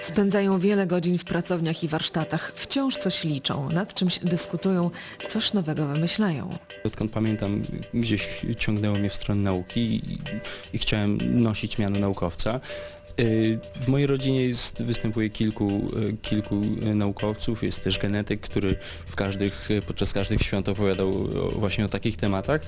Spędzają wiele godzin w pracowniach i warsztatach, wciąż coś liczą, nad czymś dyskutują, coś nowego wymyślają. Odkąd pamiętam, gdzieś ciągnęło mnie w stronę nauki i, i chciałem nosić miano naukowca. Y, W mojej rodzinie jest, występuje kilku, y, kilku y, naukowców, jest też genetyk, który w każdych, podczas każdych świąt opowiadał właśnie o takich tematach.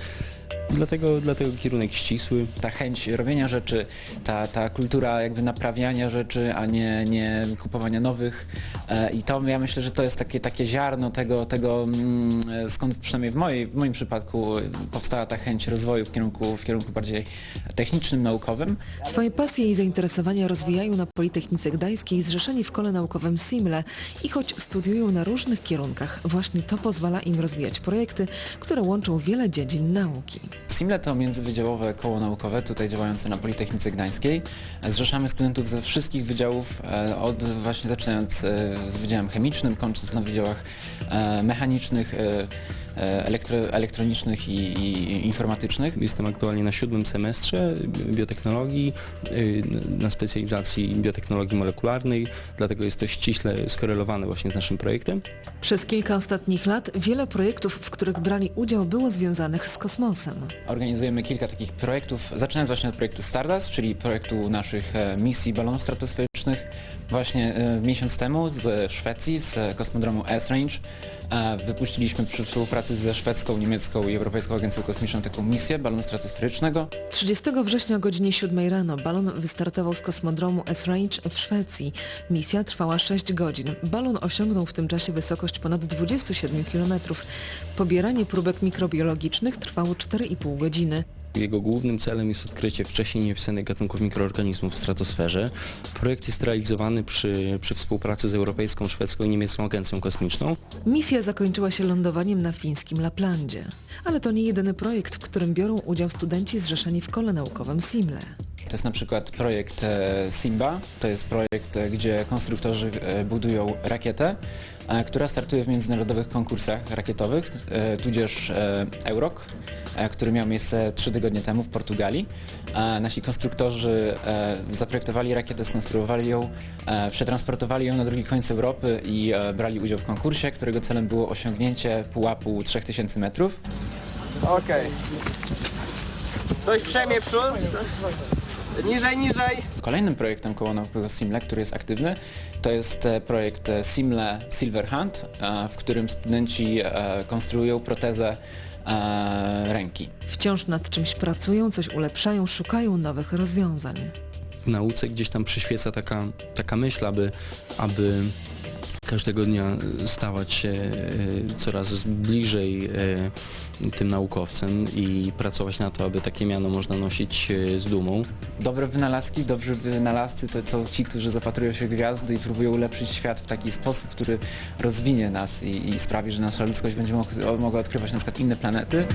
Dlatego, dlatego kierunek ścisły. ta chęć robienia rzeczy, ta, ta kultura jakby naprawiania rzeczy, a nie, nie kupowania nowych. E, I to ja myślę, że to jest takie, takie ziarno tego, tego mm, e, skąd przynajmniej w, mojej, w moim przypadku e, powstała ta chęć rozwoju w kierunku, w kierunku bardziej technicznym, naukowym. Swoje pasje i zainteresowania rozwijają na Politechnice Gdańskiej zrzeszeni w kole naukowym SIMLE i choć studiują na różnych kierunkach, właśnie to pozwala im rozwijać projekty, które łączą wiele dziedzin nauki. SIMLE to międzywydziałowe koło naukowe, tutaj działające na Politechnice Gdańskiej. Zrzeszamy studentów ze wszystkich wydziałów, e, od właśnie zaczynając e, z Wydziałem Chemicznym, kończąc na wydziałach e, mechanicznych, e, elektro, elektronicznych i, i informatycznych. Jestem aktualnie na siódmym semestrze biotechnologii, na specjalizacji biotechnologii molekularnej, dlatego jest to ściśle skorelowane właśnie z naszym projektem. Przez kilka ostatnich lat wiele projektów, w których brali udział, było związanych z kosmosem. Organizujemy kilka takich projektów, zaczynając właśnie od projektu Stardust, czyli projektu naszych misji balonów stratosferycznych. Właśnie e, miesiąc temu z Szwecji, z kosmodromu S-Range e, wypuściliśmy przy współpracy ze szwedzką, niemiecką i Europejską Agencją Kosmiczną taką misję balonu stratosferycznego. 30 września o godzinie 7 rano balon wystartował z kosmodromu S-Range w Szwecji. Misja trwała 6 godzin. Balon osiągnął w tym czasie wysokość ponad 27 km. Pobieranie próbek mikrobiologicznych trwało 4,5 godziny. Jego głównym celem jest odkrycie wcześniej nieopisanych gatunków mikroorganizmów w stratosferze. Projekt jest realizowany przy, przy współpracy z Europejską, Szwedzką i Niemiecką Agencją Kosmiczną. Misja zakończyła się lądowaniem na fińskim Laplandzie. Ale to nie jedyny projekt, w którym biorą udział studenci zrzeszeni w kole naukowym SIMLE. To jest na przykład projekt e, Simba. To jest projekt, e, gdzie konstruktorzy e, budują rakietę, która startuje w międzynarodowych konkursach rakietowych, tudzież Eurok, który miał miejsce trzy tygodnie temu w Portugalii. E, Nasi konstruktorzy e, zaprojektowali rakietę, skonstruowali ją, e, przetransportowali ją na drugi koniec Europy i e, brali udział w konkursie, którego celem było osiągnięcie pułapu 3000 metrów. Okej. Ktoś przemie przód. Niżej, niżej. Kolejnym projektem koło naukowego Simle, który jest aktywny, to jest e, projekt e, Simle Silverhand, e, w którym studenci e, konstruują protezę e, ręki. Wciąż nad czymś pracują, coś ulepszają, szukają nowych rozwiązań. W nauce gdzieś tam przyświeca taka, taka myśl, aby, aby każdego dnia stawać się e, coraz bliżej e, tym naukowcem i pracować na to, aby takie miano można nosić e, z dumą. Dobre wynalazki, dobrzy wynalazcy to, to ci, którzy zapatrują się w gwiazdy i próbują ulepszyć świat w taki sposób, który rozwinie nas i, i sprawi, że nasza ludzkość będzie mog- mogła odkrywać na przykład inne planety.